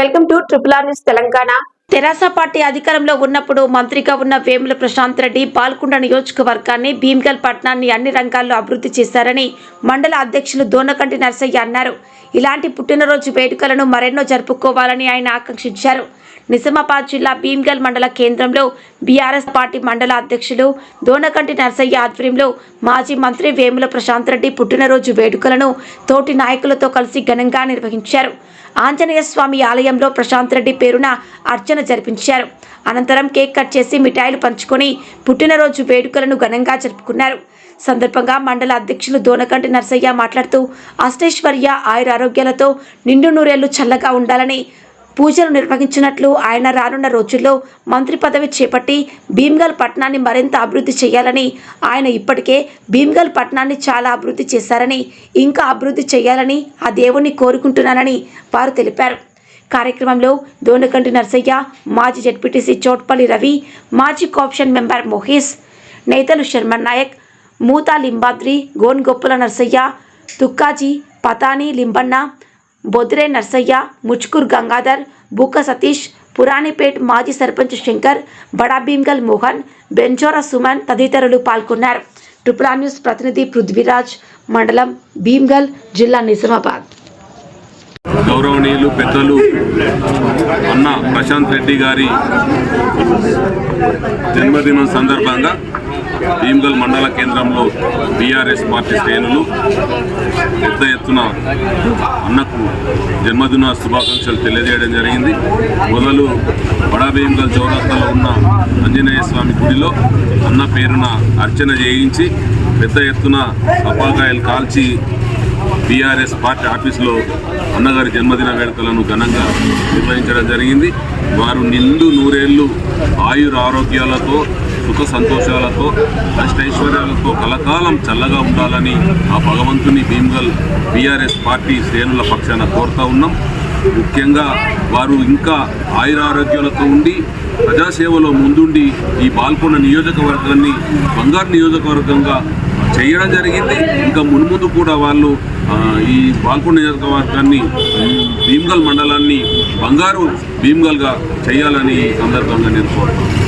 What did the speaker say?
Welcome to triple R news Telangana. TRS party అధికారంలో ఉన్నప్పుడు మంత్రిగా ఉన్న వేముల ప్రశాంత్ రెడ్డి పాల్కొండ నియోజకవర్గాన్ని భీమ్గల్ పట్టణాన్ని అన్ని రంగాల్లో అభివృద్ధి చేశారని మండల అధ్యక్షులు దోనకంటి నర్సయ్య అన్నారు. ఇలాంటి పుట్టినరోజు వేడుకలను మరెన్నో జరుపుకోవాలని ఆయన ఆకాంక్షించారు. నిజామాబాద్ జిల్లా భీమ్గల్ మండల కేంద్రంలో బీఆర్ఎస్ పార్టీ మండల అధ్యక్షులు దోనకంటి నర్సయ్య ఆధ్వర్యంలో మాజీ మంత్రి వేముల ప్రశాంత్ రెడ్డి పుట్టినరోజు వేడుకలను తోటి నాయకులతో కలిసి ఘనంగా నిర్వహించారు. ఆంజనేయ స్వామి ఆలయంలో ప్రశాంత్ రెడ్డి పేరున అర్చన జరిపించారు. అనంతరం కేక్ కట్ చేసి మిఠాయిలు పంచుకొని పుట్టినరోజు వేడుకలను ఘనంగా జరుపుకున్నారు. సందర్భంగా మండల అధ్యక్షులు దోనకంటి నర్సయ్య మాట్లాడుతూ అష్టైశ్వర్య ఆయుర ఆరోగ్యాలతో నిండు నూరేళ్ళు చల్లగా ఉండాలని పూజలు నిర్వహించినట్లు ఆయన రానున్న రోజుల్లో మంత్రి పదవి చేపట్టి భీమ్గల్ పట్టణాన్ని మరింత అభివృద్ధి చేయాలని ఆయన ఇప్పటికే భీమ్గల్ పట్టణాన్ని చాలా అభివృద్ధి చేశారని ఇంకా అభివృద్ధి చేయాలని ఆ దేవుణ్ణి కోరుకుంటున్నానని వారు తెలిపారు. కార్యక్రమంలో దోనకంటి నర్సయ్య మాజీ జడ్పీటీసీ చోట్పల్లి రవి మాజీ కాప్షన్ మెంబర్ మొహీస్ నేతలు శర్మన్ నాయక్ మూతా లింబాద్రి గోన్గొప్పుల నర్సయ్య తుక్కాజీ పతాని లింబన్న బొద్రే నర్సయ్య ముచ్కూర్ గంగాధర్ బుక్క సతీష్ పురాణిపేట్ మాజీ సర్పంచ్ శంకర్ బడా భీమ్గల్ మోహన్ బెంజోరా సుమన్ తదితరులు పాల్గొన్నారు. ట్రిపుల్ ఆర్ న్యూస్ ప్రతినిధి పృథ్వీరాజ్ మండలం భీమ్గల్ జిల్లా నిజామాబాద్. గౌరవనీయులు పెద్దలు అన్న ప్రశాంత్ రెడ్డి గారి జన్మదినం సందర్భంగా భీమ్గల్ మండల కేంద్రంలో బీఆర్ఎస్ పార్టీ శ్రేణులు పెద్ద ఎత్తున అన్నకు జన్మదిన శుభాకాంక్షలు తెలియజేయడం జరిగింది. మొదలు బడా భీమ్గల్ చౌరాస్తాలో ఉన్న ఆంజనేయ స్వామి గుడిలో అన్న పేరున అర్చన చేయించి పెద్ద ఎత్తున అప్పాకాయలు కాల్చి బీఆర్ఎస్ పార్టీ ఆఫీసులో అన్నగారి జన్మదిన వేడుకలను ఘనంగా నిర్వహించడం జరిగింది. వారు నిండు నూరేళ్ళు ఆయుర ఆరోగ్యాలతో సుఖ సంతోషాలతో అష్టైశ్వర్యాలతో కలకాలం చల్లగా ఉండాలని ఆ భగవంతుని భీమ్గల్ బీఆర్ఎస్ పార్టీ శ్రేణుల పక్షాన కోరుతా ఉన్నాం. ముఖ్యంగా వారు ఇంకా ఆయురారోగ్యాలతో ఉండి ప్రజాసేవలో ముందుండి ఈ బాల్కొండ నియోజకవర్గాన్ని బంగారు నియోజకవర్గంగా చేయడం జరిగింది ఇంకా మున్ముందు కూడా వాళ్ళు ఈ బాల్కొండ నియోజకవర్గాన్ని భీమ్గల్ మండలాన్ని బంగారు భీమ్గల్గా చేయాలని సందర్భంగా నేను కోరుతున్నాను